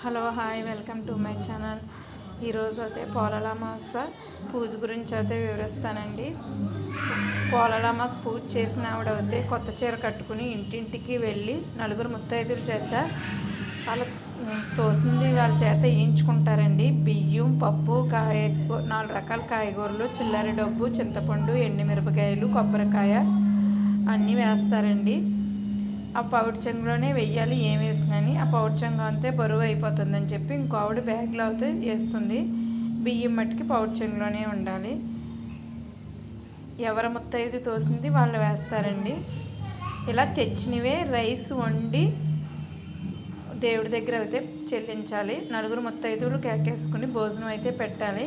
Hello hi welcome to my channel. ఈరోజు అయితే పోలలామాస పూజ గురించి అయితే వివరిస్తానండి. పోలలామాస పూజ చేసిన ఆవిడ అయితే కొత్త చీర కట్టుకుని ఇంటింటికి వెళ్ళి నలుగురు ముత్తైదుల చేత వాళ్ళ తోసింది వాళ్ళ చేత వేయించుకుంటారండి. బియ్యం పప్పు కాయ నాలుగు రకాల కాయగూరలు చిల్లర డబ్బు చింతపండు ఎండుమిరపకాయలు కొబ్బరికాయ అన్నీ వేస్తారండి. ఆ పౌడ్ చెంగులోనే వెయ్యాలి ఏం వేసినని ఆ పౌడ్ చెంగు అంతే బరువు అయిపోతుందని చెప్పి ఇంకో ఆవిడ బ్యాగ్లో అయితే వేస్తుంది. బియ్యం మట్టికి పౌడ్ చెంగులోనే ఉండాలి. ఎవరి ముత్తైదు తోసింది వాళ్ళు వేస్తారండి. ఇలా తెచ్చినవే రైస్ వండి దేవుడి దగ్గర అయితే చెల్లించాలి. నలుగురు ముత్తైదువులు కేకేసుకుని భోజనం అయితే పెట్టాలి.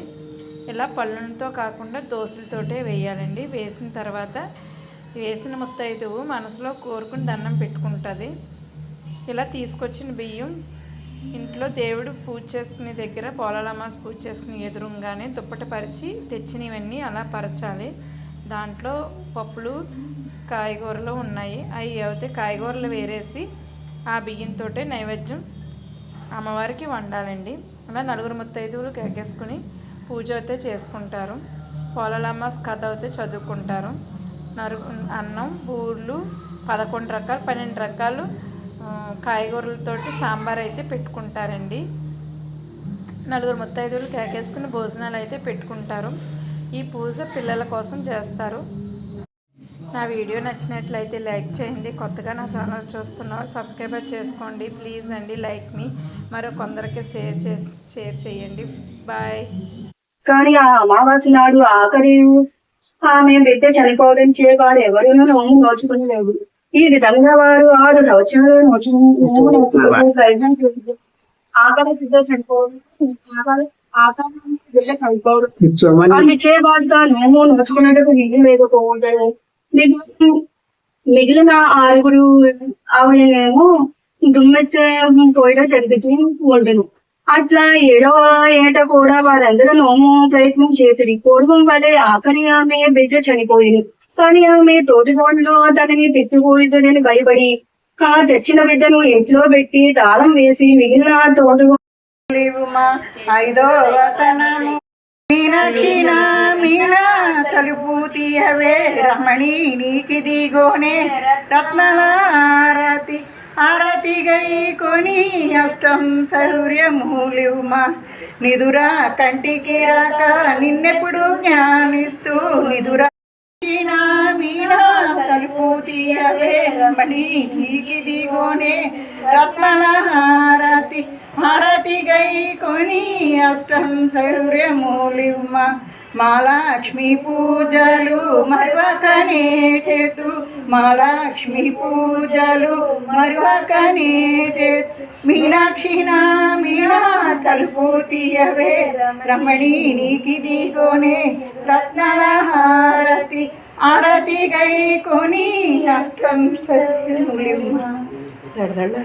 ఇలా పళ్ళులతో కాకుండా దోశలతోటే వేయాలండి. వేసిన తర్వాత వేసిన ముత్తైదువు మనసులో కోరుకుని దండం పెట్టుకుంటుంది. ఇలా తీసుకొచ్చిన బియ్యం ఇంట్లో దేవుడు పూజ చేసుకునే దగ్గర పోలలమాస్ పూజ చేసుకునే ఎదురుగానే దుప్పట పరిచి తెచ్చినవన్నీ అలా పరచాలి. దాంట్లో పప్పులు కాయగూరలు ఉన్నాయి. అవి అయితే కాయగూరలు వేరేసి ఆ బియ్యంతో నైవేద్యం అమ్మవారికి వండాలండి. అలా నలుగురు ముత్తైదువులు కేకేసుకుని పూజ అయితే చేసుకుంటారు. పోలలమ్మాస్ కథ అయితే చదువుకుంటారు. నరు అన్నం బూర్లు పదకొండు రకాలు పన్నెండు రకాలు కాయగూరలతోటి సాంబార్ అయితే పెట్టుకుంటారండి. నలుగురు ముత్తైదువులు కేకేసుకుని భోజనాలు అయితే పెట్టుకుంటారు. ఈ పూజ పిల్లల కోసం చేస్తారు. నా వీడియో నచ్చినట్లయితే లైక్ చేయండి. కొత్తగా నా ఛానల్ చూస్తున్నారు సబ్స్క్రైబర్ చేసుకోండి. ప్లీజ్ అండి లైక్ మీ. మరో కొందరికి షేర్ చేసి షేర్ చేయండి. బాయ్. కానీ ఆ అమావాస్య నాడు ఆఖరి ఆమె బిడ్డ చనిపోవడం చే వారు ఎవరు నోము నోచుకుని లేవు ఈ విధంగా వారు ఆరు సంవత్సరాలు నోచుకుని ప్రయత్నం చేసింది ఆఖరి బిడ్డ చనిపోవడం బిడ్డ చనిపోవడం. చేయబడ్డా నోము నోచుకున్నట్టుకు వీలు లేకపోవడం మిగిలిన మిగిలిన ఆరుగురు ఆవిడనేమో దుమ్మెత్త పోయడం జరుగుతూ ఉండను అట్లా ఏడవ ఏట కూడా వారందరూ నోము ప్రయత్నం చేసిరి. పూర్వం వలె ఆఖరి ఆమె బిడ్డ చనిపోయింది. కానీ ఆమె తోటికోడలు తనని తిట్టుకోయిదని భయపడి ఆ తెచ్చిన బిడ్డను ఇంట్లో పెట్టి తాళం వేసి మిగిలిన తోటి ఐదో వతనము. మీనా తలుపు తీయవే. రమణి నీకిది గోనే ఆరతిగై ఆరతి గై కొని అస్తం శౌర్యమూలివుమా నిదురా కంటికి రాక నిన్నెప్పుడు జ్ఞానిస్తూ నిదురా మీనా తలుపు తీయవే రమణి నీకిది హారతి హారతి గై కొని అష్టం శౌర్యమూలిమ్మ మాలాక్ష్మి పూజలు మరువకనే చేతు మాలాక్ష్మి పూజలు మరువకనే చేతు మీనాక్షి నా మీనా తలుపు తీయవే రమణి నీకిది గోనే రత్నల హారతి ఆరతి గై కొని అస్సం సత్యములిమ్మ దడదడ